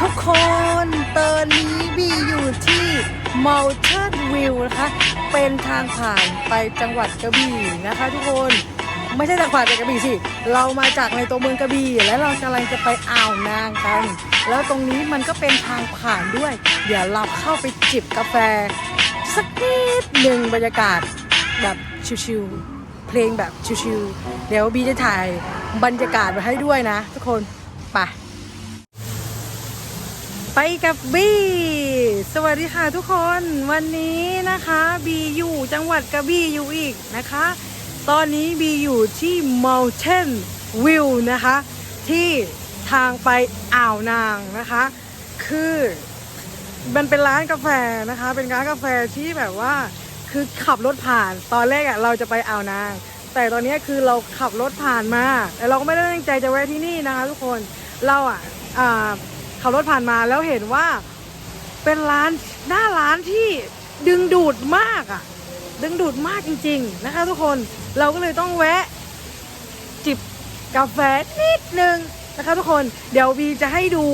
ทุกคนตอนนี้บีอยู่ที่ Mountain View นะคะ เป็นทางผ่านไปจังหวัดกระบี่นะคะ ทุกคนไม่ใช่ทางผ่านไปกระบี่สิเรามาจากในตัวเมืองกระบี่และเรากำลังจะไปอ่าวนางกัน แล้วตรงนี้มันก็เป็นทางผ่านด้วย เดี๋ยวเราเข้าไปจิบกาแฟ สักนิดหนึ่งบรรยากาศแบบชิวๆเพลงแบบชิวๆเดี๋ยวบีจะถ่ายบรรยากาศมาให้ด้วยนะ ทุกคนไป ไปกับบีสวัสดีค่ะทุกคนวันนี้นะคะบีอยู่จังหวัดกระบี่อยู่อีกนะคะ ตอนนี้บีอยู่ที่ Mountain View นะคะ ที่ทางไปอ่าวนางนะคะ คือมันเป็นร้านกาแฟนะคะ เป็นร้านกาแฟที่แบบว่าคือขับรถผ่านตอนแรกอะเราจะไปอ่าวนาง แต่ตอนนี้คือเราขับรถผ่านมาแต่เราก็ไม่ได้ตั้งใจจะแวะที่นี่นะคะ ทุกคนเราอะอ่า ขับรถผ่านมาแล้วเห็นว่าเป็นร้านหน้าร้านที่ดึงดูดมากอะ่ะ ดึงดูดมากจริง ๆ นะคะ ทุกคนเราก็เลยต้องแวะ จิบกาแฟนิดนึงนะคะ ทุกคนเดี๋ยวบีจะให้ดู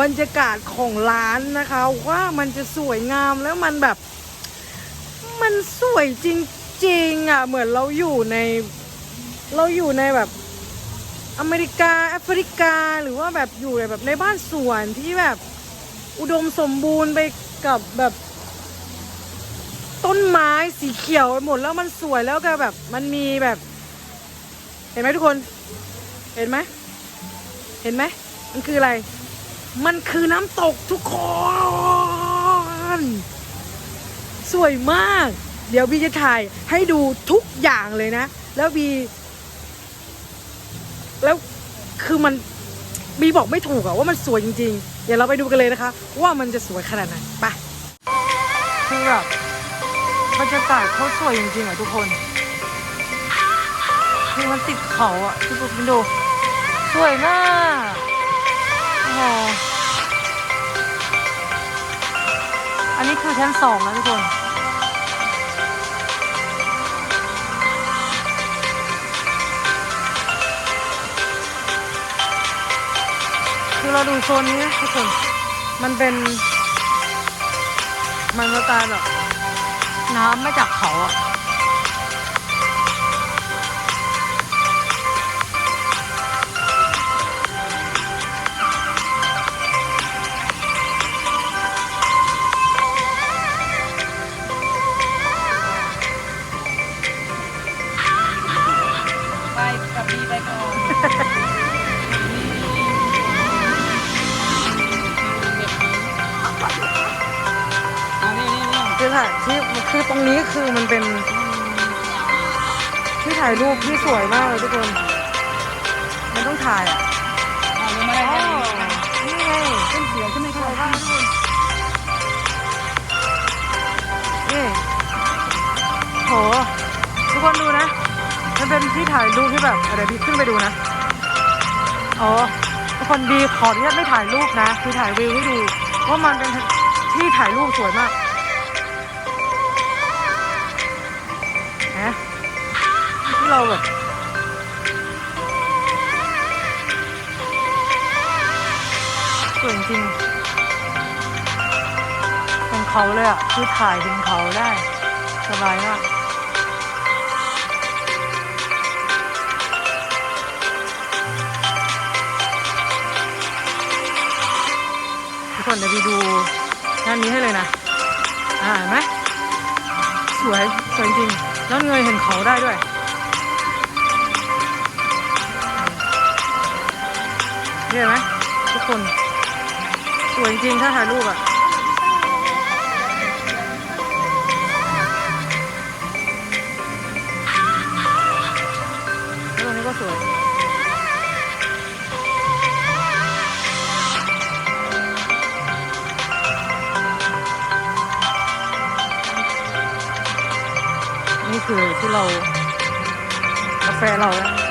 บรรยากาศของร้านนะคะ ว่ามันจะสวยงามแล้วมันแบบ มันสวยจริงๆอะเหมือนเราอยู่ใน เราอยู่ในแบบ อเมริกาแอฟริกาหรือว่าแบบอยู่ในแบบในบ้านสวนที่แบบอุดมสมบูรณ์ไปกับแบบ ต้นไม้สีเขียวไปหมดแล้วมันสวยแล้วก็แบบ มันมีแบบ เห็นไหมทุกคน เห็นไหมเห็นไหมมันคืออะไร มันคือน้ำตกทุกคน สวยมาก เดี๋ยวบีจะถ่ายให้ดูทุกอย่างเลยนะ แล้วบี คือมันบีบอกไม่ถูกอะว่ามันสวยจริงๆ เดี๋ยวเราไปดูกันเลยนะคะ ว่ามันจะสวยขนาดไหนไปคือแบบบรรยากาศเขาสวยจริงๆอะทุกคนคือมันติดเขาอะทุกคนดู สวยมากโอ้โหอันนี้คือชั้นสองนะทุกคน คือเราดูโซนนี้นะทุกคนมันเป็น มันสไตล์แบบน้ำไม่จากเขาอะไปกับบีไปก่อน คือถ่ายที่คือตรงนี้คือมันเป็น ที่ถ่ายรูปที่สวยมากเลยทุกคน มันต้องถ่ายอะอ๋อนี่ไงเส้นเขียวใช่ไหมคะบ้างทุกคนนี่โหทุกคนดูนะ มันเป็นที่ถ่ายรูปที่แบบเดี๋ยวบีขึ้นไปดูนะอ๋อทุกคนบีขออนุญาตไม่ถ่ายรูปนะคือถ่ายวิวให้ดูว่ามันเป็นที่ถ่ายรูปสวยมาก เราแบบสวยจริงเป็นเขาเลยอะ คือถ่ายเป็นเขาได้ สบายมากทุกคนเดี๋ยวไปดูด้านนี้ให้เลยนะ อ่าเห็นไหมสวย สวยจริง แล้วเงยเห็นเขาได้ด้วย เห็นไหมทุกคน สวยจริงถ้าถ่ายรูปอะแล้วตรงนี้ก็สวยนี่คือที่เรากาแฟเราแล้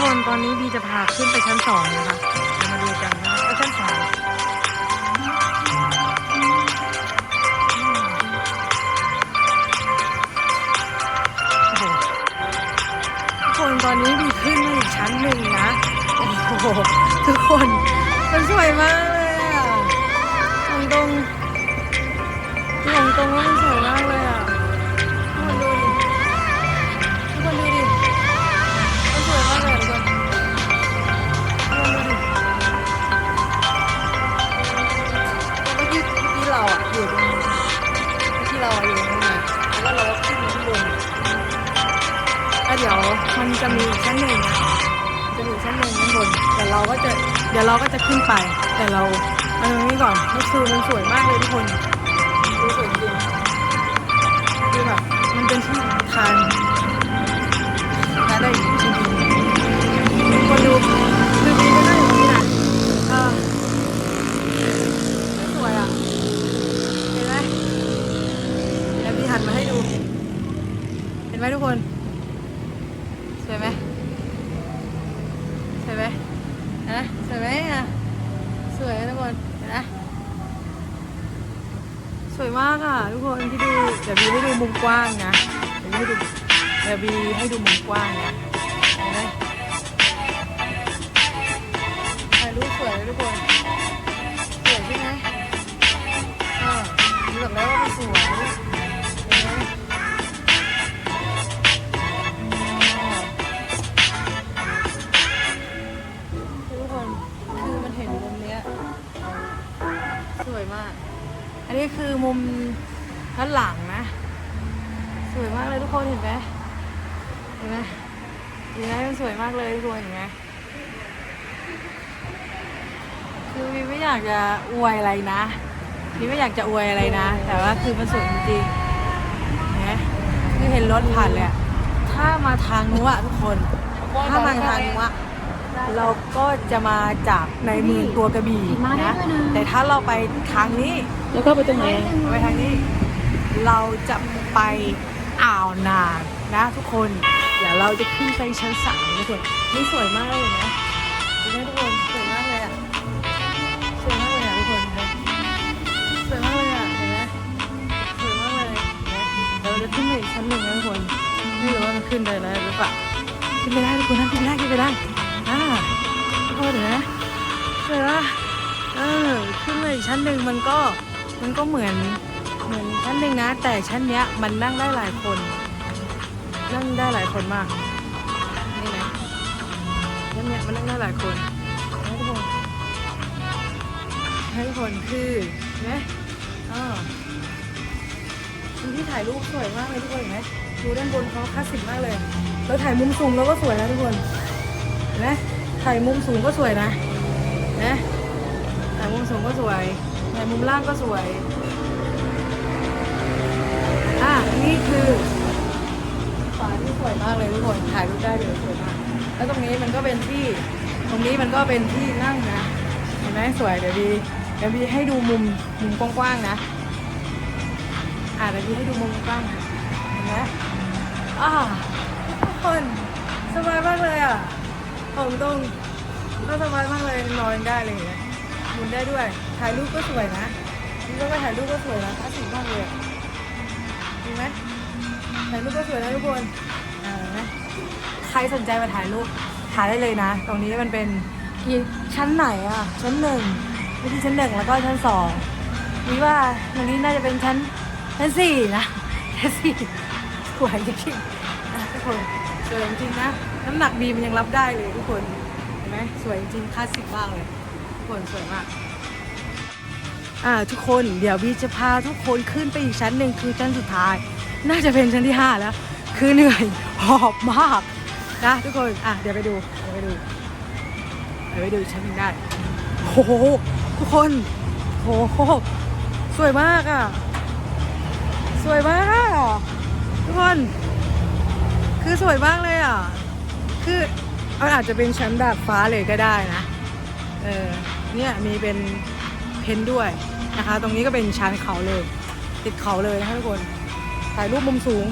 คนตอนนี้บีจะพาขึ้นไปชั้นสองนะคะเรามาดูกันนะคะไปชั้นสองโอ้โหทุกคนตอนนี้บีขึ้นมาอีกชั้นหนึ่งนะ โอ้โห ทุกคนมันสวยมากเลยอะตรงตรงตรงตรง มันจะมีชั้นหนึ่งนะจะอยู่ชั้นหนึ่งข้างบนแต่เราก็จะเดี๋ยวเราก็จะขึ้นไป แต่เราเอาตรงนี้ก่อนก็คือมันสวยมากเลยทุกคนดูสวยจริงคือแบบมันเป็นที่ทานทานได้จริงๆคนดูคือมีก็นั่งอย่างนี้นะเออสวยอะเห็นไหมเดี๋ยวพี่หันมาให้ดู เห็นไหมทุกคน สวยไหม สวยไหมนะสวยไหมอะ สวยนะทุกคนเห็นไหมสวยมากอะทุกคนที่ดู เดี๋ยวบีให้ดูมุม กว้างนะเดี๋ยวให้ดูเดี๋ยวบีให้ดูมุมกว้างนะเห็นไหมถ่ายรูปสวยเลยทุกคน สวยมากเลยทุกคนเห็นไหมเห็นไหมเห็นไหมมันสวยมากเลยทุกคนเห็นไหมคือวีไม่อยากจะอวยอะไรนะวีไม่อยากจะอวยอะไรนะ แต่ว่าคือมันสวยจริงๆเห็นไหมคือเห็นรถผ่านเลยอะถ้ามาทางนู้นอะทุกคน ถ้ามาทางนู้นอะเราก็จะมาจากในเมืองตัวกระบี่นะ แต่ถ้าเราไปทางนี้ แล้วก็ไปตรงไหน ไปทางนี้ เราจะไป อ่าวนางนะทุกคน เดี๋ยวเราจะขึ้นไปชั้นสามทุกคนนี่สวยมากเลยนะเห็นไหมทุกคนสวยมากเลยอะสวยมากเลยอะทุกคนสวยมากเลยอะเห็นไหมสวยมากเลยเห็นไหมเดี๋ยวเราจะขึ้นไปอีกชั้นหนึ่งนะทุกคนไม่รู้ว่ามันขึ้นได้แล้วหรือเปล่าขึ้นไปได้ทุกคนนะขึ้นไปได้ขึ้นไปได้อ่าทุกคนเห็นไหมสวยปะเออขึ้นมาอีกชั้นหนึ่งมันก็มันก็เหมือน เหมือนชั้นหนึ่งนะ แต่ชั้นเนี้ยมันนั่งได้หลายคน นั่งได้หลายคนมากนี่นะชั้นเนี้ยมันนั่งได้หลายคนนะทุกคนให้ทุกคนคือเนไหมอ่ามีที่ถ่ายรูปสวยมากเลยทุกคนเห็นไหมดูด้านบนเขาคลาสสิกมากเลยแล้วถ่ายมุมสูงแล้วก็สวยนะทุกคนเห็นไหมถ่ายมุมสูงก็สวยนะนะถ่ายมุมสูงก็สวยถ่ายมุมล่างก็สวย นี่คือฝาที่สวยมากเลยทุกคน ถ่ายรูปได้เลยสวยมาก แล้วตรงนี้มันก็เป็นที่ ตรงนี้มันก็เป็นที่นั่งนะ เห็นไหมสวยเดี๋ยวดีเดี๋ยวดีให้ดูมุมมุมกว้างๆนะ อะเดี๋ยวดีให้ดูมุมกว้างนะเห็นไหมอ่าทุกคนสบายมากเลยอะผมตรงก็สบายมากเลยนอนได้เลยเนไหมหมุนได้ด้วย ถ่ายรูปก็สวยนะนี่ก็ไปถ่ายรูปก็สวยนะคลาสสิกมากเลยอะ ไหมถ่ายรูปก็สวยนะทุกคนอ่าเห็นไหมใครสนใจมาถ่ายรูปถ่ายได้เลยนะ ตรงนี้มันเป็นกี่ชั้นไหนอะ ชั้นหนึ่งไม่ใช่ชั้นหนึ่งแล้วก็ชั้นสองนี่ว่าตรงนี้น่าจะเป็นชั้นชั้นสี่นะชั้นสี่สวยจริงๆนะทุกคนสวยจริงนะ น้ำหนักดีมันยังรับได้เลยทุกคนเห็นไหมสวยจริงคลาสสิกมากเลยทุกคนสวยมาก อ่าทุกคนเดี๋ยวบีจะพาทุกคนขึ้นไปอีกชั้นหนึ่งคือชั้นสุดท้าย น่าจะเป็นชั้นที่ห้าแล้ว คือเหนื่อยหอบมากนะทุกคนอะเดี๋ยวไปดูเดี๋ยวไปดูเดี๋ยวไปดูอีกชั้นหนึ่งได้โอ้โหทุกคนโอ้โหสวยมากอะสวยมากอะทุกคนคือสวยมากเลยอะคือมันอาจจะเป็นชั้นดาดฟ้าเลยก็ได้นะเออเนี่ยมีเป็น เพนท์ด้วยนะคะ ตรงนี้ก็เป็นชั้นเขาเลย ติดเขาเลยนะคะทุกคน ถ่ายรูปมุมสูง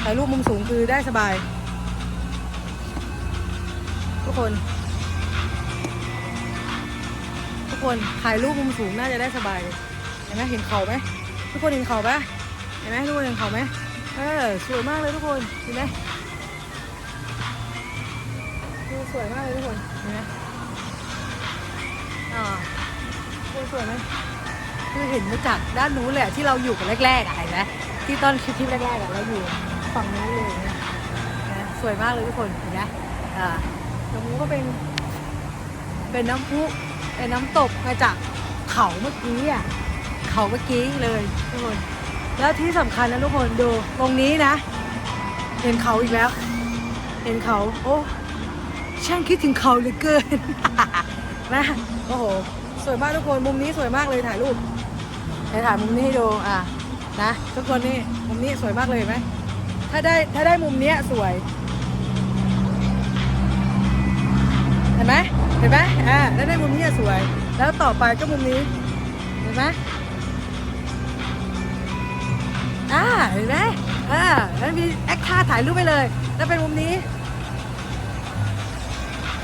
ถ่ายรูปมุมสูงคือได้สบาย ทุกคน ทุกคนถ่ายรูปมุมสูงน่าจะได้สบายเห็นไหมเห็นเขาไหมทุกคนเห็นเขาปะเห็นไหมทุกคนเห็นเขาไหมเออสวยมากเลยทุกคนเห็นไหมคือสวยมากเลยทุกคนเห็นไหมอ่าโอ้ย สวยไหมคือเห็นมาจากด้านนู้นเลยที่เราอยู่กันแรกๆอะเห็นไหมที่ตอนคลิปแรกๆอะเราอยู่ฝั่งนู้นเลยนะนะสวยมากเลยทุกคนเห็นไหมอ่าตรงนู้นก็เป็น เป็นน้ำพุเป็นน้ำตกมาจากเขาเมื่อกี้อะเขาเมื่อกี้เลยทุกคนแล้วที่สำคัญนะทุกคนดูตรงนี้นะ เห็นเขาอีกแล้ว เห็นเขาโอ้ช่างคิดถึงเขาเหลือเกินนะโอ้โห สวยมากทุกคนมุมนี้สวยมากเลยถ่ายรูปเดี๋ยวถ่ายมุมนี้ให้ดูอะนะทุกคนนี่มุมนี้สวยมากเลยไหมถ้าได้ถ้าได้มุมเนี้ยสวยเห็นไหมเห็นไหมอ่าแล้วได้มุมนี้สวย แล้วต่อไปก็มุมนี้เห็นไหมอ่าเห็นไหมอ่าแล้วมีแอคท่าถ่ายรูปไปเลย แล้วเป็นมุมนี้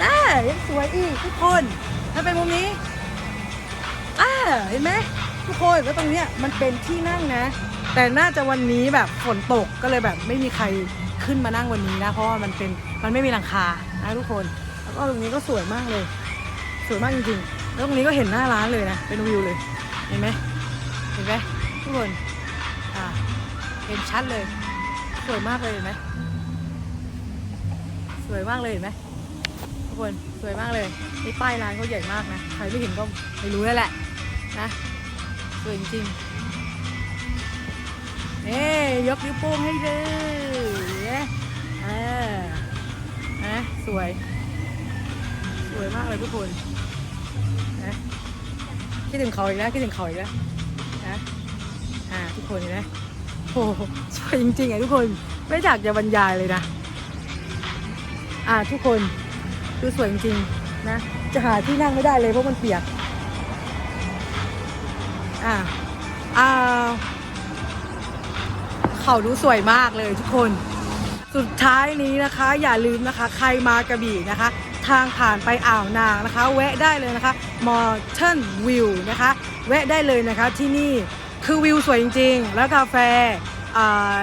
อ่ายังสวยอีกทุกคน ถ้าเป็นมุมนี้ เห็นไหมทุกคนแล้วตรงเนี้ยมันเป็นที่นั่งนะ แต่น่าจะวันนี้แบบฝนตกก็เลยแบบไม่มีใครขึ้นมานั่งวันนี้นะ เพราะว่ามันเป็นมันไม่มีหลังคานะทุกคน แล้วก็ตรงนี้ก็สวยมากเลย สวยมากจริงๆ แล้วตรงนี้ก็เห็นหน้าร้านเลยนะ เป็นวิวเลย เห็นไหมเห็นไหมทุกคนอ่าเห็นชัดเลย สวยมากเลยเห็นไหมสวยมากเลยเห็นไหมทุกคนสวยมากเลยนี่ป้ายร้านเขาใหญ่มากนะ ใครไม่เห็นก็ไม่รู้แล้วแหละ นะสวยจริงเอ้ยกนิ้วโป้งให้เลยเนี่ยเออนะสวย สวยมากเลยทุกคนนะคิดถึงเขาอีกแล้วคิดถึงเขาอีกแล้วนะอ่าทุกคนเห็นไหมโอ้โหสวยจริงๆอะทุกคนไม่อยากจะบรรยายเลยนะอ่าทุกคนคือสวยจริงๆนะจะหาที่นั่งไม่ได้เลยเพราะมันเปียก อ่าอ่าเขาดูสวยมากเลยทุกคน สุดท้ายนี้นะคะ อย่าลืมนะคะ ใครมากระบี่นะคะ ทางผ่านไปอ่าวนางนะคะ แวะได้เลยนะคะมอร์เทนวิวนะคะ แวะได้เลยนะคะที่นี่คือวิวสวยจริง ๆ แล้วกาแฟอ่า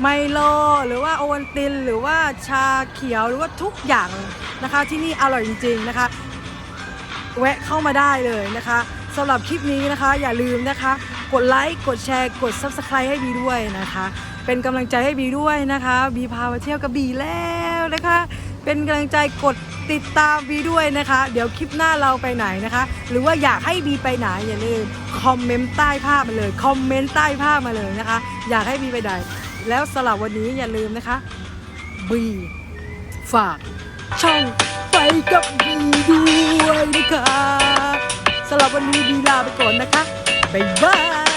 ไมโล หรือว่าโอวัลติน หรือว่าชาเขียวหรือว่าทุกอย่างนะคะ ที่นี่อร่อยจริง ๆนะคะ แวะเข้ามาได้เลยนะคะ สำหรับคลิปนี้นะคะ อย่าลืมนะคะ กดไลค์กดแชร์กด Subscribe ให้บีด้วยนะคะ เป็นกำลังใจให้บีด้วยนะคะ บีพามาเที่ยวกระบี่แล้วนะคะ เป็นกำลังใจกดติดตามบีด้วยนะคะ เดี๋ยวคลิปหน้าเราไปไหนนะคะ หรือว่าอยากให้บีไปไหนอย่าลืมคอมเมนต์ใต้ภาพมาเลยคอมเมนต์ใต้ภาพมาเลยนะคะ อยากให้บีไปไหนแล้วสำหรับวันนี้อย่าลืมนะคะบีฝากช่องไปกับบีด้วยนะคะ สำหรับวันนี้ดีลาไปก่อนนะคะ บ๊ายบาย